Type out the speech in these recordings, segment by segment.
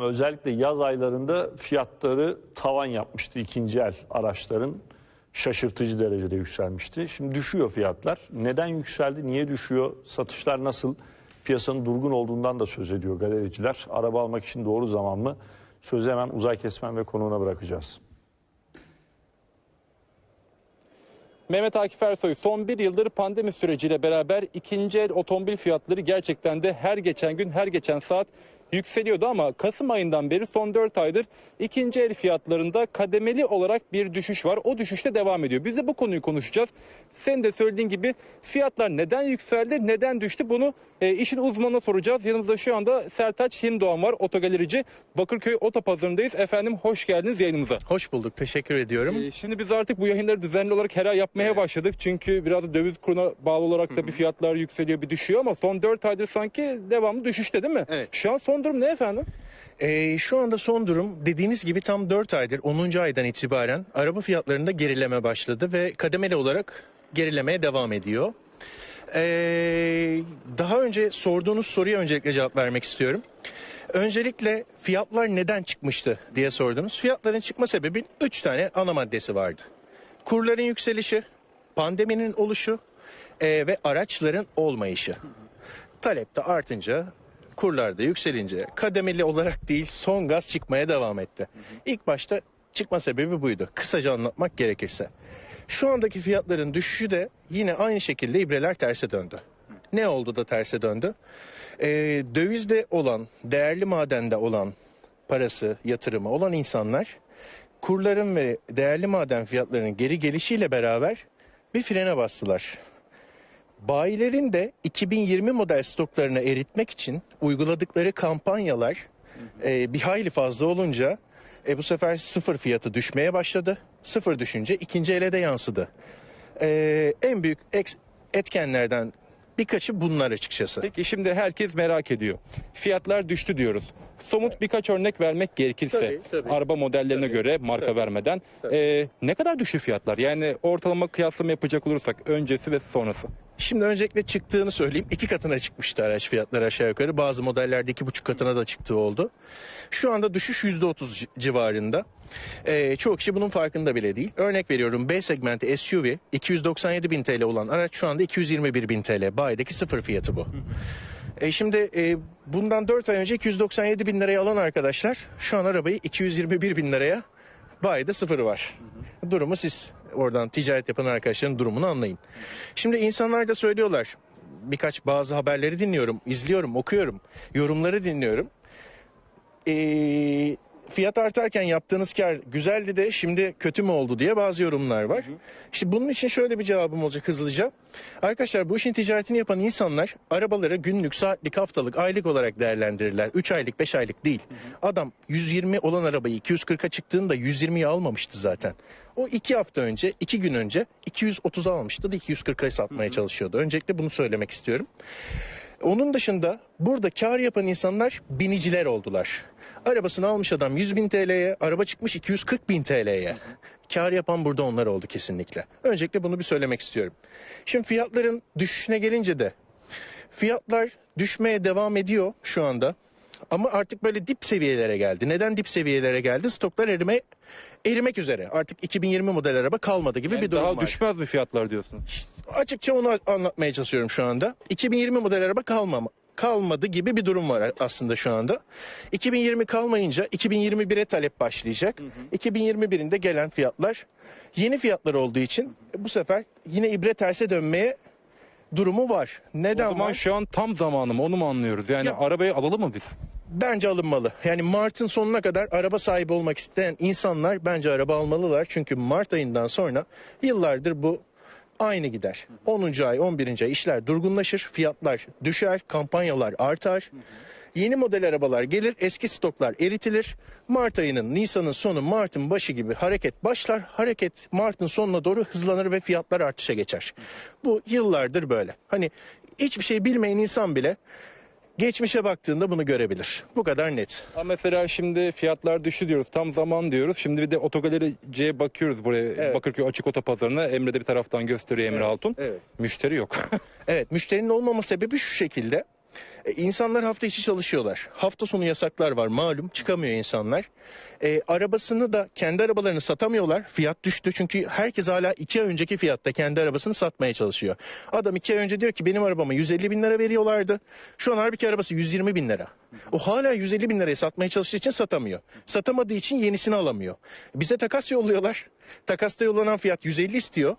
Özellikle yaz aylarında fiyatları tavan yapmıştı ikinci el araçların. Şaşırtıcı derecede yükselmişti. Şimdi düşüyor fiyatlar. Neden yükseldi? Niye düşüyor? Satışlar nasıl? Piyasanın durgun olduğundan da söz ediyor galericiler. Araba almak için doğru zaman mı? Sözü hemen Uzay Kesmen ve konuğuna bırakacağız. Mehmet Akif Ersoy son bir yıldır pandemi süreciyle beraber ikinci el otomobil fiyatları gerçekten de her geçen gün her geçen saat yükseliyordu ama Kasım ayından beri son 4 aydır ikinci el fiyatlarında kademeli olarak bir düşüş var. O düşüş de devam ediyor. Biz de bu konuyu konuşacağız. Sen de söylediğin gibi fiyatlar neden yükseldi, neden düştü bunu e, işin uzmanına soracağız. Yanımızda şu anda Sertaç Himdoğan var, otogalerici. Bakırköy Otopazarı'ndayız. Efendim hoş geldiniz yayınımıza. Hoş bulduk. Teşekkür ediyorum. Ee, Şimdi biz artık bu yayınları düzenli olarak her ay yapmaya başladık. Çünkü biraz da döviz kuruna bağlı olarak da bir fiyatlar yükseliyor bir düşüyor ama son 4 aydır sanki devamlı düşüşte değil mi? Evet. Şu an son durum ne efendim? Ee, şu anda son durum dediğiniz gibi tam 4 aydır 10. aydan itibaren araba fiyatlarında gerileme başladı ve kademeli olarak gerilemeye devam ediyor. Ee, daha önce sorduğunuz soruya öncelikle cevap vermek istiyorum. Öncelikle fiyatlar neden çıkmıştı diye sordunuz. Fiyatların çıkma sebebi 3 tane ana maddesi vardı. Kurların yükselişi, pandeminin oluşu e, ve araçların olmayışı. Talep de artınca kurlar da yükselince kademeli olarak değil son gaz çıkmaya devam etti. İlk başta çıkma sebebi buydu. Kısaca anlatmak gerekirse. Şu andaki fiyatların düşüşü de yine aynı şekilde ibreler terse döndü. Ne oldu da terse döndü? Ee, dövizde olan, değerli madende olan parası, yatırımı olan insanlar kurların ve değerli maden fiyatlarının geri gelişiyle beraber bir frene bastılar. Bayilerin de 2020 model stoklarını eritmek için uyguladıkları kampanyalar e, bir hayli fazla olunca e, bu sefer sıfır fiyatı düşmeye başladı. Sıfır düşünce ikinci ele de yansıdı. E, en büyük etkenlerden birkaçı bunlar açıkçası. Peki şimdi herkes merak ediyor. Fiyatlar düştü diyoruz. Somut birkaç örnek vermek gerekirse Tabii, tabii. araba modellerine Tabii, göre marka tabii, vermeden tabii. e, ne kadar düştü fiyatlar? Yani ortalama kıyaslama yapacak olursak öncesi ve sonrası. Şimdi öncelikle çıktığını söyleyeyim. iki katına çıkmıştı araç fiyatları aşağı yukarı. Bazı modellerde iki buçuk katına da çıktığı oldu. Şu anda düşüş yüzde otuz civarında. Ee, çoğu kişi bunun farkında bile değil. Örnek veriyorum B segmenti SUV 297 bin TL olan araç şu anda 221 bin TL. Bayideki sıfır fiyatı bu. E şimdi e, bundan 4 ay önce 297 bin liraya alan arkadaşlar şu an arabayı 221 bin liraya bayide sıfırı var. Durumu siz oradan ticaret yapan arkadaşların durumunu anlayın. Şimdi insanlar da söylüyorlar. Birkaç bazı haberleri dinliyorum, izliyorum, okuyorum. Yorumları dinliyorum. Ee, fiyat artarken yaptığınız kar güzeldi de şimdi kötü mü oldu diye bazı yorumlar var. İşte bunun için şöyle bir cevabım olacak hızlıca. Arkadaşlar bu işin ticaretini yapan insanlar arabaları günlük, saatlik, haftalık, aylık olarak değerlendirirler. 3 aylık, 5 aylık değil. Adam 120 olan arabayı 240'a çıktığında 120'yi almamıştı zaten. O 2 hafta önce, 2 gün önce 230'a almıştı da 240'a satmaya çalışıyordu. Öncelikle bunu söylemek istiyorum. Onun dışında burada kar yapan insanlar biniciler oldular. Arabasını almış adam 100 bin TL'ye, araba çıkmış 240 bin TL'ye. Kar yapan burada onlar oldu kesinlikle. Öncelikle bunu bir söylemek istiyorum. Şimdi fiyatların düşüşüne gelince de fiyatlar düşmeye devam ediyor şu anda. Ama artık böyle dip seviyelere geldi. Neden dip seviyelere geldi? Stoklar erime, erimek üzere. Artık 2020 model araba kalmadı gibi Yani bir durum daha var düşmez mi fiyatlar diyorsunuz? Açıkça onu anlatmaya çalışıyorum şu anda. 2020 model araba kalmama, kalmadı gibi bir durum var aslında şu anda. 2020 kalmayınca 2021'e talep başlayacak. 2021'inde gelen fiyatlar yeni fiyatlar olduğu için bu sefer yine ibre terse dönmeye durumu var. Neden o zaman var? şu an tam zamanı mı onu mu anlıyoruz? Yani Ya- arabayı alalım mı biz? Bence alınmalı. Yani Mart'ın sonuna kadar araba sahibi olmak isteyen insanlar bence araba almalılar. Çünkü Mart ayından sonra yıllardır bu aynı gider. 10. ay, 11. ay işler durgunlaşır, fiyatlar düşer, kampanyalar artar. Yeni model arabalar gelir, eski stoklar eritilir. Mart ayının, Nisan'ın sonu, Mart'ın başı gibi hareket başlar. Hareket Mart'ın sonuna doğru hızlanır ve fiyatlar artışa geçer. Bu yıllardır böyle. Hani hiçbir şey bilmeyen insan bile geçmişe baktığında bunu görebilir. Bu kadar net. Ama mesela şimdi fiyatlar düştü diyoruz. Tam zaman diyoruz. Şimdi bir de otogalericiye bakıyoruz buraya. Evet. Bakırköy açık otopazarına. Emre de bir taraftan gösteriyor Emre Evet, Altun. evet. Müşteri yok. Evet müşterinin olmama sebebi şu şekilde. E, insanlar hafta içi çalışıyorlar. Hafta sonu yasaklar var malum çıkamıyor insanlar. E, arabasını da kendi arabalarını satamıyorlar. Fiyat düştü çünkü herkes hala iki ay önceki fiyatta kendi arabasını satmaya çalışıyor. Adam iki ay önce diyor ki benim arabama 150 bin lira veriyorlardı. Şu an halbuki arabası 120 bin lira. O hala 150 bin liraya satmaya çalıştığı için satamıyor. Satamadığı için yenisini alamıyor. Bize takas yolluyorlar. Takasta yollanan fiyat 150 istiyor.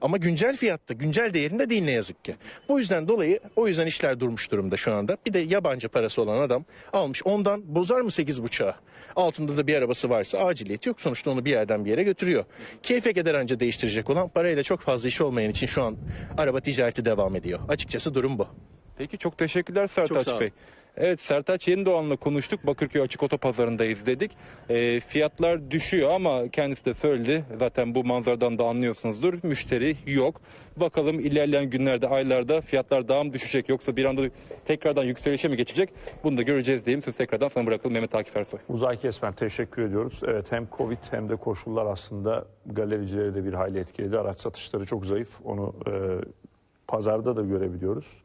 Ama güncel fiyatta, güncel değerinde değil ne yazık ki. Bu yüzden dolayı o yüzden işler durmuş durumda şu anda. Bir de yabancı parası olan adam almış ondan bozar mı 8.5'a? Altında da bir arabası varsa aciliyeti yok. Sonuçta onu bir yerden bir yere götürüyor. Keyfe keder anca değiştirecek olan parayla çok fazla işi olmayan için şu an araba ticareti devam ediyor. Açıkçası durum bu. Peki çok teşekkürler Sertaç sağ olun. Bey. Evet Sertaç Yenidoğan'la konuştuk. Bakırköy Açık Otopazarı'ndayız dedik. E, fiyatlar düşüyor ama kendisi de söyledi. Zaten bu manzaradan da anlıyorsunuzdur. Müşteri yok. Bakalım ilerleyen günlerde, aylarda fiyatlar daha mı düşecek yoksa bir anda tekrardan yükselişe mi geçecek? Bunu da göreceğiz diyeyim. Söz tekrardan sana bırakalım Mehmet Akif Ersoy. Uzay Kesmen teşekkür ediyoruz. Evet hem Covid hem de koşullar aslında galericileri de bir hayli etkiledi. Araç satışları çok zayıf. Onu e, pazarda da görebiliyoruz.